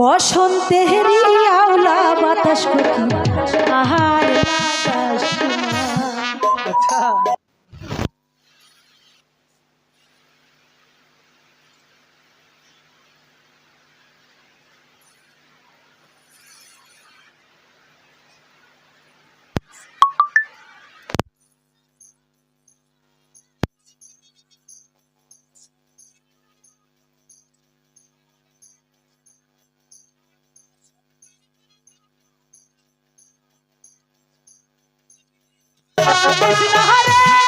বসন্তের আওলা বাতাস কুকি আহার সময়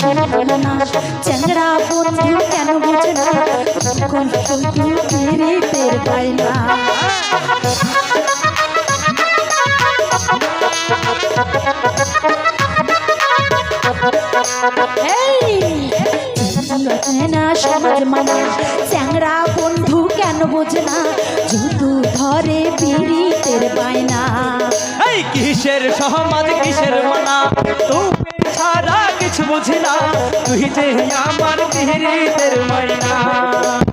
দেহানি আসে না, চ্যাংরা বন্ধু কেন বোঝে না? কষ্ট তুই তের পাই না। না মানে? চ্যাংরা বন্ধু কেন বোঝে না? জুতু ধরে বিড়িতের বায়না। এই কিসের সহমত, কিসের মানা? তুমি ছাড়া কিছু বুঝি না তুই যে আমার পিহরিতের ময়না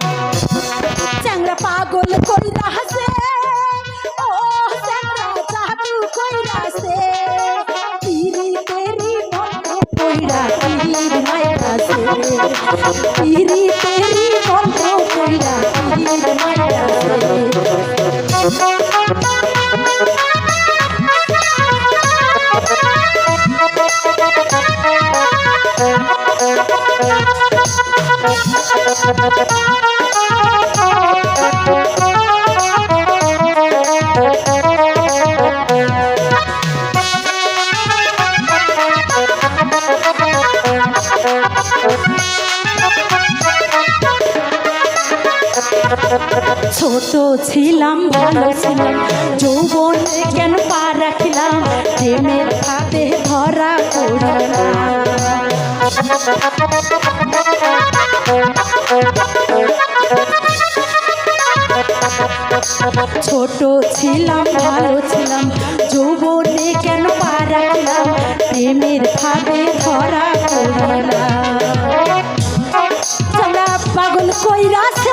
ছোট ছিলাম ভালো ছিলাম যৌবন কেন পা রাখিলাম? প্রেমের হাতে ধরা পড়লাম। ছোট ছিলাম ভালো ছিলাম যৌবনে কেন পারালাম? প্রেমের ভাবে ধরা পড়ালাম। পাগল কইরাছে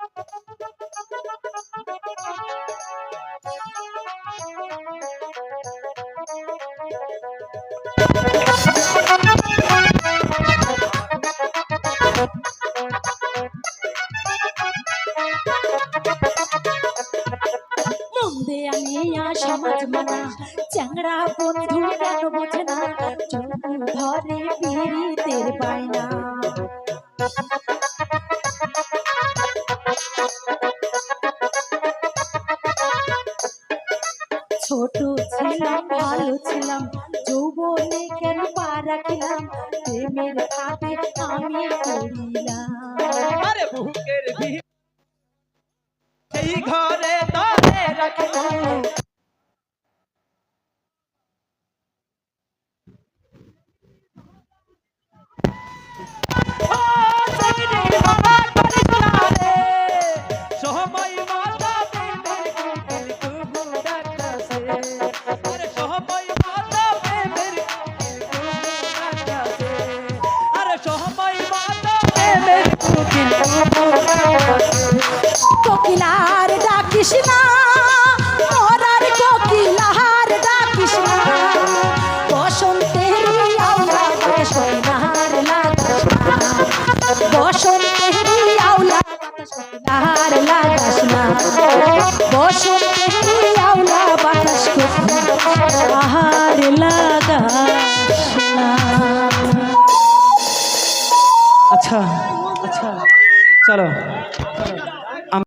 আমি সমাজ না ছোট ছিলাম, ভালো ছিলাম, যৌবনে কেন পা রাখিলাম? প্রেমের হাতে আমি ভি সেই ঘরে কোকিলার ডাকিস না, মরার কোকিলার ডাকিস না। বসন্তের আওলা বাতাস কোকিলার লাগাস না। বসন্তের আওলা বাতাস লাগাস না। বসন্তের আওলা বাতাস কোকিলার লাগাস না। আচ্ছা আচ্ছা চলো